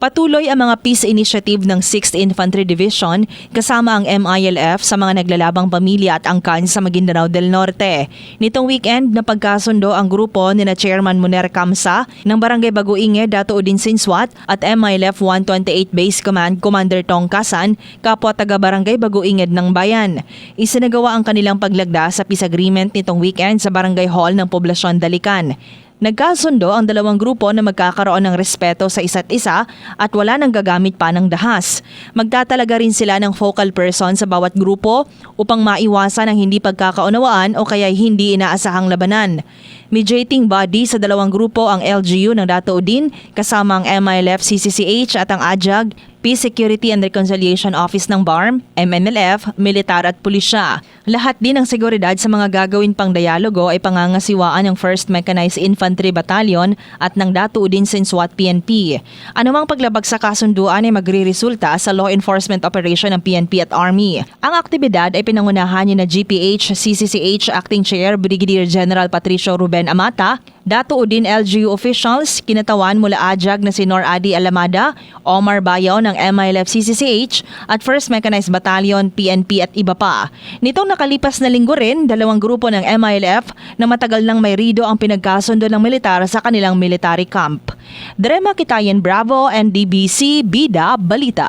Patuloy ang mga peace initiative ng 6th Infantry Division kasama ang MILF sa mga naglalabang pamilya at angkan sa Maguindanao del Norte. Nitong weekend, napagkasundo ang grupo ni na Chairman Muner Kamsa ng Barangay Baguinge, Dato Udin Sinswat at MILF 128 Base Command Commander Tong Kasan, kapwa taga Barangay Baguinged ng Bayan. Isinagawa ang kanilang paglagda sa peace agreement nitong weekend sa Barangay Hall ng Poblasyon Dalikan. Nagkasundo ang dalawang grupo na magkakaroon ng respeto sa isa't isa at wala nang gagamit pa ng dahas. Magtatalaga rin sila ng focal person sa bawat grupo upang maiwasan ang hindi pagkakaunawaan o kaya hindi inaasahang labanan. Mediating body sa dalawang grupo ang LGU ng Dato Udin kasama ang MILF CCCH at ang AJAG Peace Security and Reconciliation Office ng BARM, MNLF, Militar at Pulisya. Lahat din ng seguridad sa mga gagawin pang dialogo ay pangangasiwaan ng 1st Mechanized Infantry Battalion at ng Dato Udin Sinswat PNP. Anumang paglabag sa kasunduan ay magriresulta sa law enforcement operation ng PNP at Army. Ang aktibidad ay pinangunahan ni na GPH CCCH Acting Chair Brigadier General Patricio Ruben Amata, Dato Udin LGU officials, kinatawan mula AJAG na si Nor Adi Alamada, Omar Bayaw ng MILF CCCH at 1st Mechanized Battalion PNP at iba pa. Nitong nakalipas na linggo rin, dalawang grupo ng MILF na matagal nang may rido ang pinagkasundo ng militar sa kanilang military camp. Drema Kitayan Bravo, NDBC, Bida, Balita.